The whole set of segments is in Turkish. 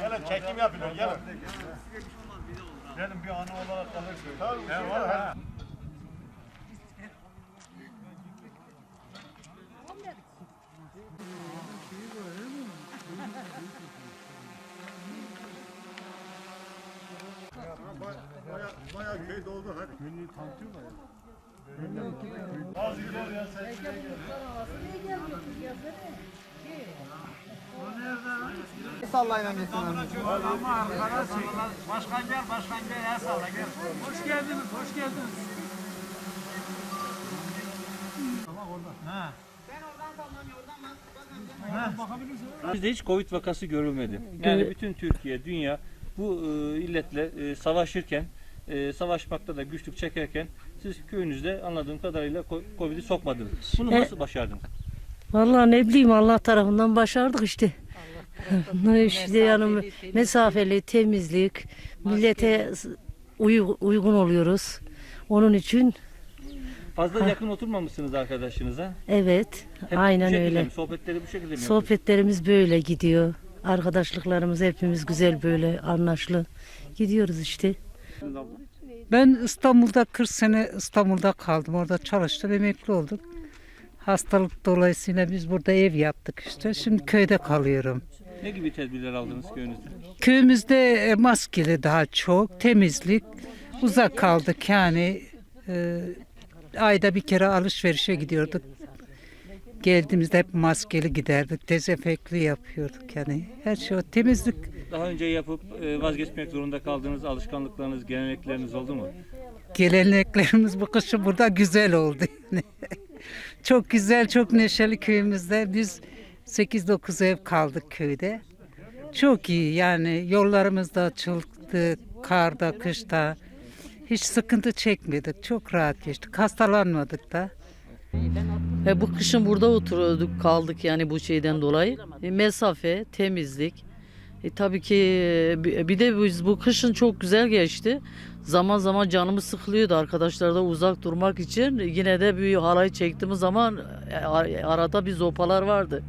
Gelin çekim yapıyorlar gelin. Gelin bir anı olarak kalır. Tabii var ha. Baya, baya köy doldu hadi. Köyünü tanıtıyorlar ya. Bazı gidiyor ya sen gel. Sallayla geçsin abi. Başkan gel, başkan gel, el salla gel. Hoş geldiniz, hoş geldiniz. Bizde hiç Covid vakası görülmedi. Yani bütün Türkiye, dünya bu e, illetle e, savaşırken, e, savaşmakta da güçlük çekerken siz köyünüzde anladığım kadarıyla Covid'i sokmadınız. Bunu E- nasıl başardınız? Vallahi ne bileyim Allah tarafından başardık işte. Ne işte yani mesafeli, temizlik, millete uy- uygun oluyoruz. Onun için Fazla yakın oturmamışsınız arkadaşınıza. evet, Hep bu aynen şekilde öyle. mi? Sohbetleri bu şekilde mi? Sohbetlerimiz böyle gidiyor. Arkadaşlıklarımız hepimiz güzel böyle anlaşlı gidiyoruz işte. Ben İstanbul'da 40 sene İstanbul'da kaldım. Orada çalıştım, emekli oldum. Hastalık dolayısıyla biz burada ev yaptık işte. Şimdi köyde kalıyorum. Ne gibi tedbirler aldınız köyünüzde? Köyümüzde e, maskeli daha çok, temizlik. Uzak kaldık yani. e, ayda bir kere alışverişe gidiyorduk. Geldiğimizde hep maskeli giderdik. Dezenfekli yapıyorduk yani. Her şey o temizlik Daha önce yapıp e, vazgeçmek zorunda kaldığınız alışkanlıklarınız, gelenekleriniz oldu mu? geleneklerimiz bu kışın burada güzel oldu. Yani. çok güzel, çok neşeli köyümüzde. Biz 8-9 ev kaldık köyde. Çok iyi yani yollarımız da açıldı, karda, kışta. Hiç sıkıntı çekmedik, çok rahat geçtik. Hastalanmadık da. E, bu kışın burada oturuyorduk kaldık yani bu şeyden dolayı. E, mesafe, temizlik. E, tabii ki e, bir de biz bu kışın çok güzel geçti. Zaman zaman canımız sıkılıyordu arkadaşlardan uzak durmak için. Yine de bir halay çektiğimiz zaman e, ar- arada bir zopalar vardı.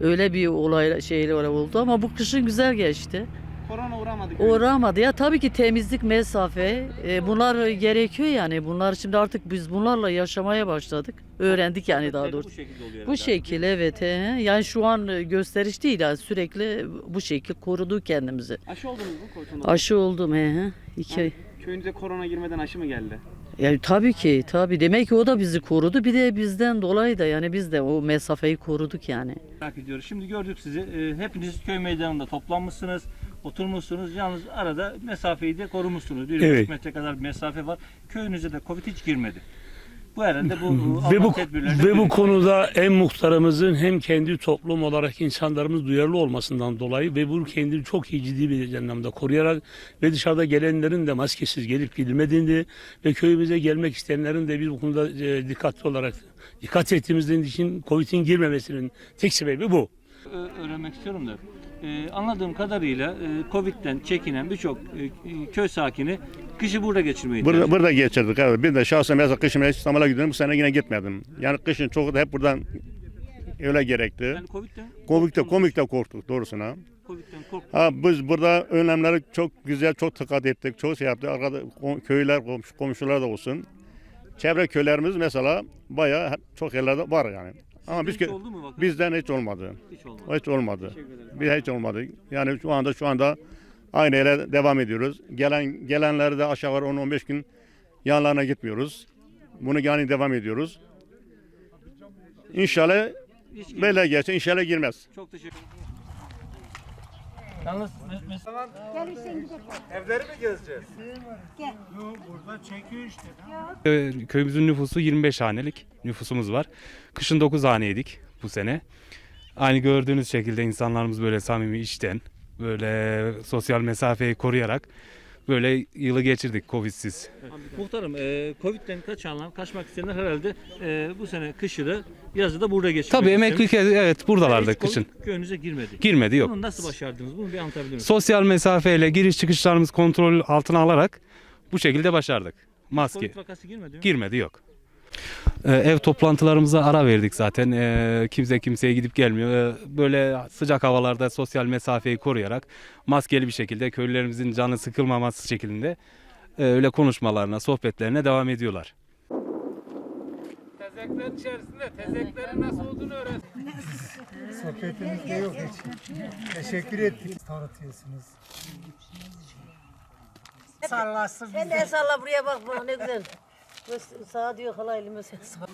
Öyle bir olay şeyler oldu ama bu kışın güzel geçti. Korona uğramadık. Uğramadı ya tabii ki temizlik, mesafe e, bunlar gerekiyor yani. Bunlar şimdi artık biz bunlarla yaşamaya başladık. Öğrendik yani daha doğrusu. Bu şekilde oluyor. Bu herhalde. şekil evet. he. Yani şu an e, gösteriş değil yani sürekli bu şekil koruduk kendimizi. Aşı oldunuz mu korona? Aşı oldum he he. İki. Köyünüze korona girmeden aşı mı geldi? Yani tabii ki tabii demek ki o da bizi korudu. Bir de bizden dolayı da yani biz de o mesafeyi koruduk yani. Merak ediyoruz. Şimdi gördük sizi. E, hepiniz köy meydanında toplanmışsınız. Oturmuşsunuz. Yalnız arada mesafeyi de korumuşsunuz. Bir Evet. buçuk metre kadar bir mesafe var. Köyünüze de Covid hiç girmedi. Bu herhalde bu Ve alınan bu tedbirlerden ve bu biri. konuda hem muhtarımızın hem kendi toplum olarak insanlarımız duyarlı olmasından dolayı ve bunu kendini çok iyi ciddi bir anlamda koruyarak ve dışarıda gelenlerin de maskesiz gelip gidilmediğini ve köyümüze gelmek isteyenlerin de biz bu konuda e, dikkatli olarak dikkat ettiğimizden için Covid'in girmemesinin tek sebebi bu. Ö- öğrenmek istiyorum da. E, anladığım kadarıyla e, Covid'den çekinen birçok e, köy sakini kışı burada geçirmeyi Burada, burada geçirdik evet. Bir de şahsen mesela kışın ben İstanbul'a gidiyorum. Bu sene yine gitmedim. Yani kışın çok da hep buradan öyle gerekti. Yani Covid'den korktunuz. komikte korktuk doğrusuna. Covid'den korktunuz. Ha biz burada önlemleri çok güzel, çok dikkat ettik, çok şey yaptık. Arkada kom- köyler, komşu, komşular da olsun. Çevre köylerimiz mesela bayağı çok yerlerde var yani. Ama biz hiç oldu mu vaka? bizden hiç olmadı. hiç olmadı. Hiç olmadı. Bir hiç olmadı. Yani şu anda şu anda aynı yere devam ediyoruz. Gelen gelenleri de aşağı yukarı 10-15 gün yanlarına gitmiyoruz. Bunu yani devam ediyoruz. İnşallah böyle geçer. İnşallah girmez. Çok teşekkür ederim. Yalnız mes- mes- Ee, Köyümüzün nüfusu 25 hanelik nüfusumuz var. Kışın 9 haneydik bu sene. Aynı gördüğünüz şekilde insanlarımız böyle samimi işten, böyle sosyal mesafeyi koruyarak böyle yılı geçirdik Covid'siz. Muhtarım, e, Covid'den kaçanlar, kaçmak isteyenler herhalde e, bu sene kışı da yazı da burada geçirmek Tabii emeklilik evet buradalardı Hiç Covid kışın. Köyünüze girmedi. Girmedi yok. Bunu nasıl başardınız? Bunu bir anlatabilir misiniz? Sosyal mesafeyle giriş çıkışlarımız kontrol altına alarak bu şekilde başardık. Maske Covid vakası girmedi mi? girmedi yok. Ee, ev toplantılarımıza ara verdik zaten. Ee, kimse kimseye gidip gelmiyor. Ee, böyle sıcak havalarda sosyal mesafeyi koruyarak maskeli bir şekilde köylülerimizin canı sıkılmaması şeklinde e, öyle konuşmalarına, sohbetlerine devam ediyorlar. Tezekler içerisinde tezeklerin nasıl olduğunu öğren. Sohbetimizde yok hiç. Teşekkür ettik. Tanıtıyorsunuz. Sallasın Sen de salla buraya bak bak ne güzel. Sağa diyor hala elime sen sağ.